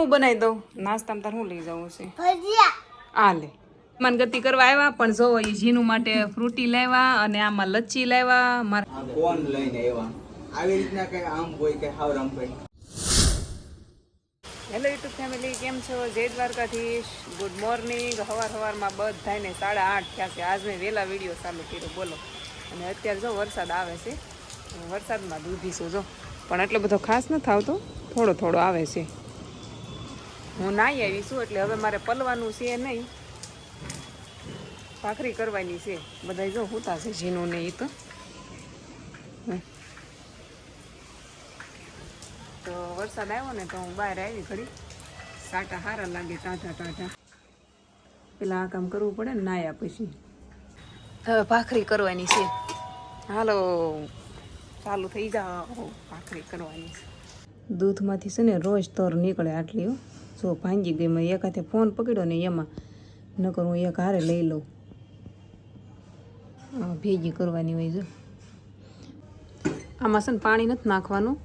હું બનાવી દઉં? નાસ્તામાં તાર હું લઈ જવું છે ભજીયા. આ લે. મન ગતિ કરવા આવ્યા પણ જો એ જીનું માટે ફ્રૂટી લાવ્યા અને આમાં લચ્છી લાવ્યા મારા આ લઈને આવ્યા? આવી રીતના કઈ આમ હોય કે હાવ રામ ભાઈ હેલો યુટ્યુબ ફેમિલી કેમ છો? જય દ્વારકાધીશ. ગુડ મોર્નિંગ હવાર હવારમાં બધાને સાડા આઠ થયા છે. આજ મેં વહેલા વીડિયો ચાલુ કર્યો. બોલો. અને અત્યારે જો વરસાદ આવે છે. વરસાદમાં દૂધીશું જો. પણ એટલો બધો ખાસ નથી આવતો. થોડો થોડો આવે છે. હું નાહી આવી છું એટલે હવે મારે પલવાનું છે નહીં. ભાખરી કરવાની છે. બધા જો હોતા છે ઝીનું ને એ તો. તો વરસાદ આવ્યો ને તો હું બહાર આવી ઘડી. સાટા સારા લાગે ટાટા ટાટા પેલા આ કામ કરવું પડે ને નાયા પછી. હવે ભાખરી કરવાની છે. હાલો ચાલુ થઈ જાઓ. ભાખરી કરવાની છે. દૂધમાંથી છે ને રોજ તર નીકળે આટલી જો ભાંગી ગઈ મેં એક હાથે ફોન પકડ્યો ને એમાં. નકર હું એક હારે લઈ લઉં. ભેગી કરવાની હોય જો. આમાં છે ને પાણી નથી નાખવાનું.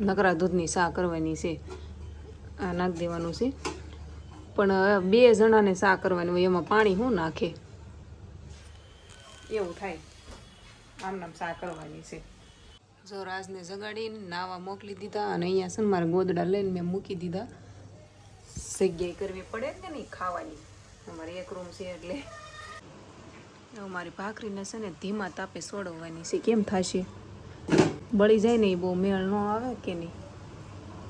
નકરા દૂધની સા કરવાની છે. આ નાખી દેવાનું છે. પણ બે જણાને સા કરવાની હોય, એમાં પાણી શું નાખે? એવું થાય. આમ નામ સા કરવાની છે. જો રાજને જગાડીને નાવા મોકલી દીધા અને અહીંયા છે ને મારે ગોદડા લઈને મેં મૂકી દીધા. જગ્યાએ કરવી પડે કે નહીં ખાવાની? અમારે એક રૂમ છે એટલે. અમારી ભાખરીને છે ને ધીમા તાપે સોડવવાની છે. કેમ થશે? બળી જાય ને એ બહુ મેળ ન આવે કે નહીં?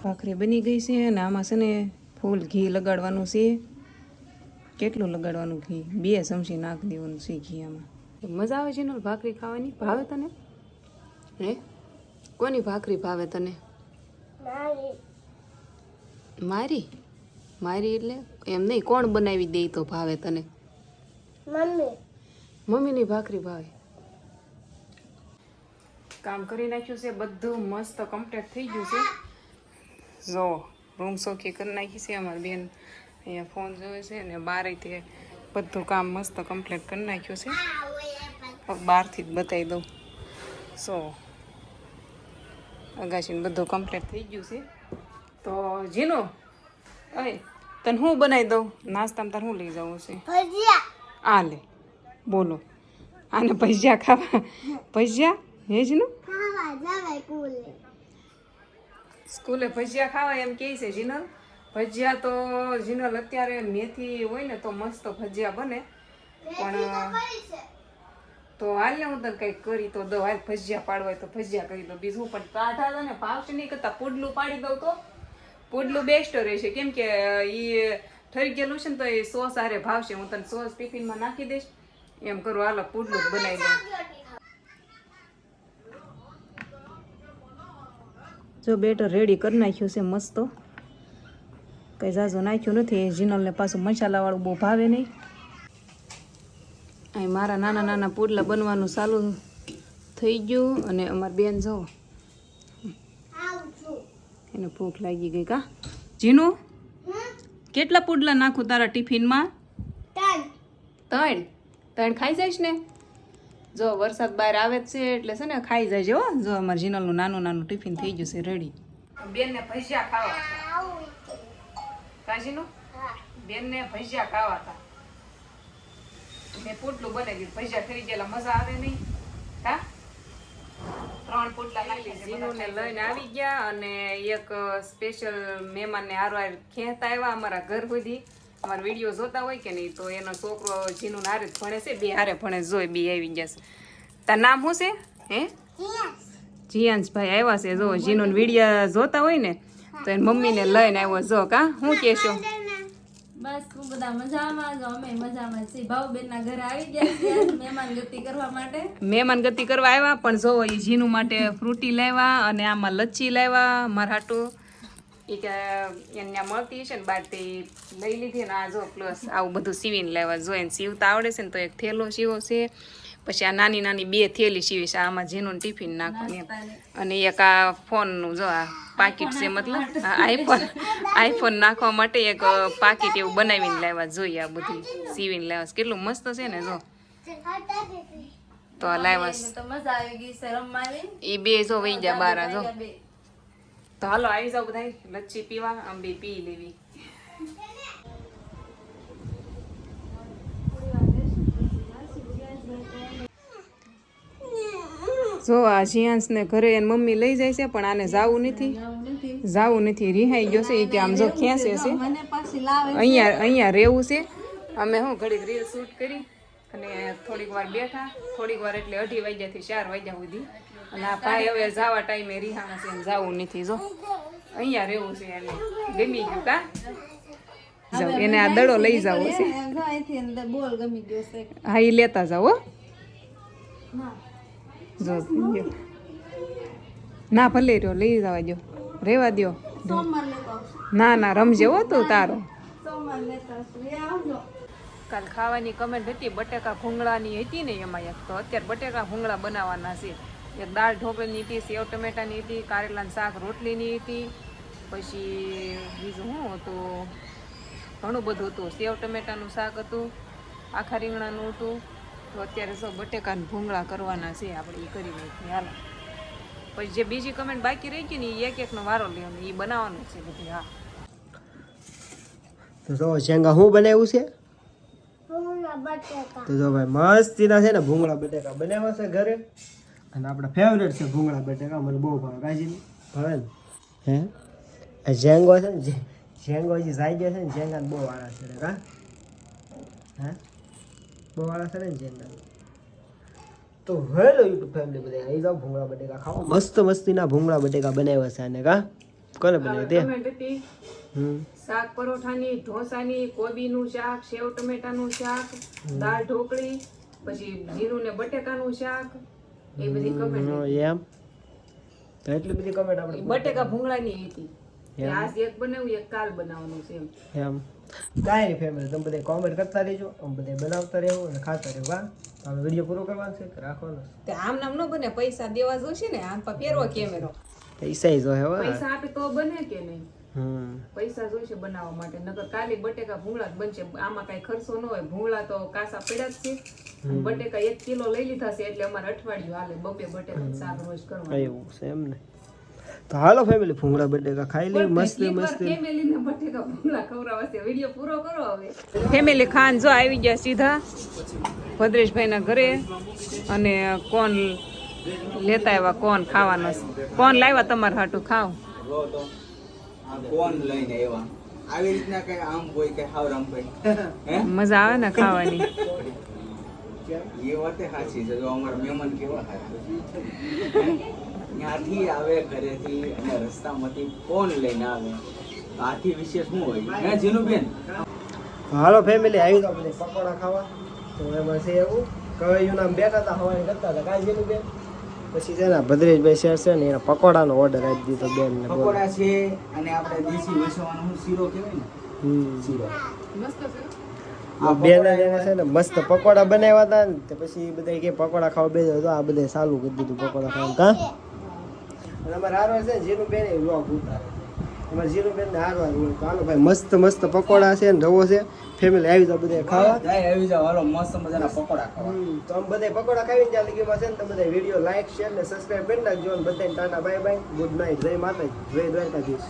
ભાખરી બની ગઈ છે અને આમાં છે ને ફૂલ ઘી લગાડવાનું છે. કેટલું લગાડવાનું ઘી? બે ચમચી નાખી દેવાનું છે ઘી આમાં. મજા આવે છે ને ભાખરી ખાવાની? ભાવે તને? હે? કોની ભાખરી ભાવે તને? મારી? મારી એટલે એમ નહીં કોણ બનાવી દે તો ભાવે તને? મમ્મી. મમ્મીની ભાખરી ભાવે. કામ કરી નાખ્યું છે બધું મસ્ત કમ્પ્લીટ થઈ ગયું છે. જો રૂમ સોખી કરી નાખી છે અમારી બેન. અહીંયા ફોન જોવે છે અને તે બધું કામ મસ્ત કમ્પ્લીટ કરી નાખ્યું છે. બહારથી જ બતાવી દઉં. સો અગાશીને બધું કમ્પ્લીટ થઈ ગયું છે. તો જીનો અય તને હું બનાવી દઉં? નાસ્તામાં તારે હું લઈ જવું છે? ભજીયા. આ લે બોલો. આને ભજીયા ખાવા ભજીયા? હે જ નું? ખાવા જવાય કુલે સ્કૂલે ભજીયા ખાવા એમ કહે છે જીનલ. ભજીયા તો જીનલ અત્યારે મેથી હોય ને તો મસ્ત ભજીયા બને. પણ તો હાલ ને હું તને કંઈક કરી તો દઉં. હાલ ભજીયા પાડવા તો ભજીયા કરી દઉં. બીજું પણ કાઢા ને ભાવશે નહીં કરતા પુડલું પાડી દઉં તો. પુડલું બેસ્ટ રહેશે કેમ કે એ ઠરી ગયેલું છે ને તો એ સોસ આરે ભાવશે. હું તને સોસ ટિફિનમાં નાખી દઈશ. એમ કરું, હાલો, પુડલું જ બનાવી દઉં. જો બેટર રેડી કરી નાખ્યું છે મસ્ત. કંઈ ઝાઝું નાખ્યું નથી. જીનલને પાછું મસાલાવાળું બહુ ભાવે નહીં. અહીં મારા નાના નાના પુડલા બનવાનું ચાલુ થઈ ગયું અને અમારી બેન જો આવજો એને ભૂખ લાગી ગઈ કા? જીનુ? કેટલા પુડલા નાખું તારા ટિફિનમાં? ત્રણ. ત્રણ? ખાઈ જઈશ ને? જો વરસાદ બહાર આવે જ છે એટલે છે ને ખાઈ જાય છે હો. જો અમારે જીનલનું નાનું નાનું ટિફિન થઈ ગયું છે રેડી બેનને ભજીયા ખાવા કાજીનું બેનને ભજીયા ખાવા હતા. મેં પોટલું બનાવી ભજીયા થઈ ગયેલા મજા આવે નહીં? હા? ત્રણ પોટલા જીનુને લઈને આવી ગયા અને એક સ્પેશિયલ મહેમાનને હારવાર ખેંચતા આવ્યા અમારા ઘર સુધી. અમારા વીડિયો જોતા હોય કે નહીં તો એનો છોકરો જીનું હારે જ ભણે છે બે હારે ભણે જોઈ બે આવી ગયા છે. તાર નામ શું છે? હે? જીયાંશભાઈ આવ્યા છે જો જીનું વીડિયો જોતા હોય ને તો એની મમ્મીને લઈને આવ્યો જો કા? હું કહેશો? બસ, હું બધા મજામાં જ, અમે મજામાં છીએ. ભાઉબેનના ઘરે આવી ગયા છીએ મહેમાન ગતિ કરવા માટે. મહેમાન ગતિ કરવા આવ્યા, પણ જોવો એ જીનું માટે ફ્રૂટી લાવ્યા અને આમાં લચ્છી લાવ્યા મરાટો એ કે એને મળતી હશે ને બહાર તે લઈ લીધી ને આ જો, પ્લસ આવું બધું સીવીને લાવ્યા. જો એને સીવતા આવડે છે ને તો એક થેલો સીવો છે. પછી આ નાની નાની બે થેલી સીવીશ આમાં જેનું ટિફિન નાખવાની અને એક આ ફોનનું જો આ પાકીટ છે મતલબ આ આઈફોન આઈફોન નાખવા માટે એક પાકીટ એવું બનાવીને લાવ્યા જોઈએ આ બધું સીવીને લાવ્યા કેટલું મસ્ત છે ને જો. તો આ લાવ્યા છે. તો મજા આવી ગઈ છે રમવાની. એ બે જો વહી જા બાર જો. તો હાલો આવી જાવ બધા લચ્છી પીવા આમ બી પી લેવી. જો આ જીયાંશ ઘરે એની મમ્મી લઈ જાય છે પણ આને જાવું નથી. જાવું નથી રિહાઈ ગયો છે એ કે આમ જો ખેંચે છે અહીંયા અહીંયા રહેવું છે. અમે શું ઘડીક રીલ શૂટ કરી અને થોડીક વાર બેઠા. થોડીક વાર એટલે અઢી વાગ્યાથી ચાર વાગ્યા સુધી. અને આ ભાઈ હવે જવા ટાઈમે રિહાણા છે જવું નથી જો. અહીંયા રહેવું છે એને ગમી ગયું કા? જાવ એને આ દડો લઈ જાવો છે. હા એ લેતા જાવ હો. જો. ના ભલે રહ્યો લઈ જવા દો રેવા આવશું. ના ના રમજે હો તું તારો. કાલ ખાવાની કમેન્ટ હતી બટેકા ભૂંગળાની હતી ને એમાં એક. તો અત્યારે બટેકા ભૂંગળા બનાવવાના છે. એક દાળ ઢોકળીની હતી સેવ ટમેટાની હતી કારેલાનું શાક રોટલીની હતી પછી બીજું શું હતું? ઘણું બધું હતું. સેવ ટમેટાનું શાક હતું આખા રીંગણાનું હતું. તો અત્યારે જો બટેકાના ભૂંગળા કરવાના છે આપણે એ કરી નાખીએ. હાલો. પછી જે બીજી કમેન્ટ બાકી રહી ગઈ ને એ એક એકનો વારો લેવાનો એ બનાવવાનો છે બધી હા. તો જો શેંગા શું બનાવ્યું છે? તો જો ભાઈ મસ્તીના છે ને ભૂંગળા બટેકા બનાવ્યા છે ઘરે. અને આપણા ફેવરેટ છે ભૂંગળા બટેકા મને બહુ ભાવે. કાજી ભાવે ને? હે? ઝેંગો છે ને ઝેંગો જે જાય છે ને ઝેંગા બહુ વાળા છે હા કા? હે? બહુ વાળા છે ને ઝેંગા તો હેલો યુટ્યુબ ફેમિલી બધા આવી જાઓ ભૂંગળા બટેકા ખાઓ. મસ્ત મસ્તીના ભૂંગળા બટેકા બનાવ્યા છે અને કા? કોને બનાવ્યા તે? શાક પરોઠાની ઢોસાની કોબીનું શાક સેવ ટમેટાનું શાક દાળ ઢોકળી પછી જીરું ને બટેકાનું શાક. એ બધી કમેન્ટ એમ. એટલી બધી કમેન્ટ આપણે બટેકા ભૂંગળાની હતી. આજ એક બનાવ્યું એક કાલ બનાવવાનું છે એમ. એમ. કાંઈ નહીં ફેમિલી તમે બધા કોમેન્ટ કરતા રહેજો અમે બધા બનાવતા રહેવું અને ખાતા રહેવું હા? તો હવે વીડિયો પૂરો કરવાનો છે કે રાખવાનો છે? તે આમ નામ ન બને પૈસા દેવા જોશે ને આમ પા પહેરવા કેમેરો. પૈસા જો હે. પૈસા આપે તો બને કે નહીં? હમ. પૈસા જોઈશે બનાવવા માટે નકર કાલી બટેકા ભૂંગળા જ બનશે. આમાં કઈ ખર્ચો ન હોય ભૂંગળા તો કાસા પડ્યા જ છે. બટેકા એક કિલો લઈ લીધા છે એટલે અમારે અઠવાડિયું હાલે બબે બટેકા શાક રોજ કરવા એવું છે એમ ને. તો હાલો ફેમિલી ભૂંગળા બટેકા ખાઈ લઈએ મસ્ત મસ્ત. ફેમિલી ખાન જો આવી ગયા સીધા ભદ્રેશભાઈ ના ઘરે અને કોણ લેતા આવ્યા કોણ ખાવાનો કોણ લાવ્યા તમારે હાટું? ખાવ કોણ લઈને આવ્યા? આવી રીતના કઈ આમ હોય કે હાવ રમભાઈ હે? મજા આવે ને ખાવાની? એ વાતે સાચી છે જો અમારા મહેમાન કેવા સાચા ત્યાંથી આવે ઘરેથી અને રસ્તામાંથી કોણ લઈને આવે. આથી વિશેષ શું હોય? હે જીનુબેન? હાલો ફેમિલી આવી તો બધા પકોડા ખાવા. તો એમાં છે એવું કયું નામ બેઠા હતા હવાને કરતા હતા. કાંઈ જેનું બેન પછી છે ને ભદ્રેશભાઈ શેર છે ને એના પકોડાનો ઓર્ડર આપી દીધો બેન ને પકોડા છે અને આપણે દેશી વસવાનો શીરો કહેવાય ને? શીરો. મસ્ત છે બેન જ એને છે ને મસ્ત પકોડા બનાવ્યા હતા ને તે પછી બધા કે પકોડા ખાવા બે તો આ બધા ચાલુ કરી દીધું પકોડા ખાવાનું. કા? અમારે હારવાર છે ને જીનું બેન એ વ્લોગ ઉતારે અમારે જીનું બેન ને હારવાર હોય તો હાલો ભાઈ મસ્ત મસ્ત પકોડા છે ને રવો છે. ફેમિલી આવી જાવ બધા ખાવા. જાય આવી જાવ હાલો મસ્ત મજાના પકોડા ખાવા. તો આમ બધા પકોડા ખાવીને ત્યાં લગીમાં છે ને તમે બધા વીડિયો લાઈક શેર ને સબસ્ક્રાઈબ કરી નાખજો. અને બધાને tata bye bye good night જય માતાજી. જય દ્વારકાધીશ.